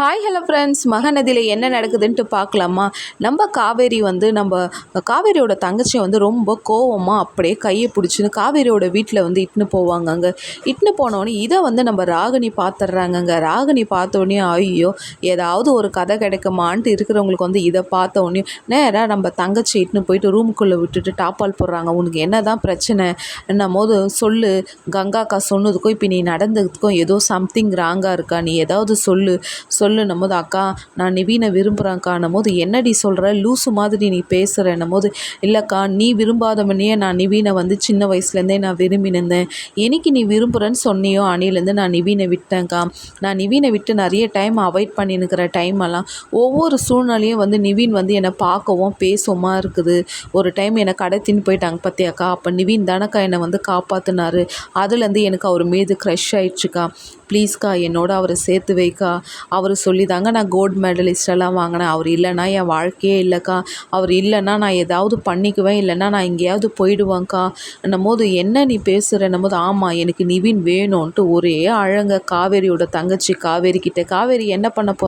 Hi hello friends மகநதியில் என்ன நடக்குதுன்ட்டு பார்க்கலாமா? நம்ம காவேரி வந்து நம்ம காவேரியோட தங்கச்சியை வந்து ரொம்ப கோவமாக அப்படியே கையை பிடிச்சின்னு காவேரியோட வீட்டில் வந்து இட்டுன்னு போவாங்கங்க. இட்டுன்னு போனோடனே இதை வந்து நம்ம ராகினி பார்த்துட்றாங்கங்க ராகினி பார்த்தோன்னே ஐயோ ஏதாவது ஒரு கதை கிடைக்குமான்ட்டு இருக்கிறவங்களுக்கு வந்து இதை பார்த்தோன்னே நேராக நம்ம தங்கச்சி இட்டுன்னு போயிட்டு ரூமுக்குள்ளே விட்டுட்டு டாப்பால் போடுறாங்க. உனக்கு என்ன தான் பிரச்சனை? என்னும் போது சொல்லு கங்காக்கா சொன்னதுக்கும் இப்போ நீ நடந்ததுக்கும் ஏதோ சம்திங் ராங்காக இருக்கா? நீ ஏதாவது சொல்லு. சொல்லுன்னும் போது அக்கா நான் நிவீனை விரும்புகிறேன்க்கான்னும் போது என்னடி சொல்கிற லூசு மாதிரி நீ பேசுகிறேன்னும் போது இல்லைக்கா நீ விரும்பாதவனையே நான் நிவீனை வந்து சின்ன வயசுலேருந்தே நான் விரும்பினிருந்தேன். எனக்கு நீ விரும்புகிறேன்னு சொன்னியோ அணிலேருந்து நான் நிவீனை விட்டேன்க்கா. நான் நிவீனை விட்டு நிறைய டைம் அவாய்ட் பண்ணினுக்கிற டைம் எல்லாம் ஒவ்வொரு சூழ்நிலையும் வந்து நிவீன் வந்து என்னை பார்க்கவும் பேசவுமா இருக்குது. ஒரு டைம் என்னை கடத்தின்னு போயிட்டாங்க பார்த்தியாக்கா அப்போ நிவீன் தானக்கா என்னை வந்து காப்பாற்றினாரு அதுலேருந்து எனக்கு அவர் மீது க்ரஷ் ஆயிடுச்சுக்கா. ப்ளீஸ்க்கா என்னோட அவரை சேர்த்து வைக்கா. அவர் சொல்லி தாங்க நான் கோல்டு மெடலிஸ்டெல்லாம் வாங்கினேன். அவர் இல்லைன்னா என் வாழ்க்கையே இல்லைக்கா. அவர் இல்லைன்னா நான் ஏதாவது பண்ணிக்குவேன். இல்லைன்னா நான் எங்கேயாவது போயிடுவேங்க்கா என்னும் போது என்ன நீ பேசுகிறன்னும் போது ஆமாம் எனக்கு நிவின் வேணும்ன்ட்டு ஒரே அழங்க காவேரியோட தங்கச்சி காவேரி கிட்ட காவேரி என்ன பண்ண போ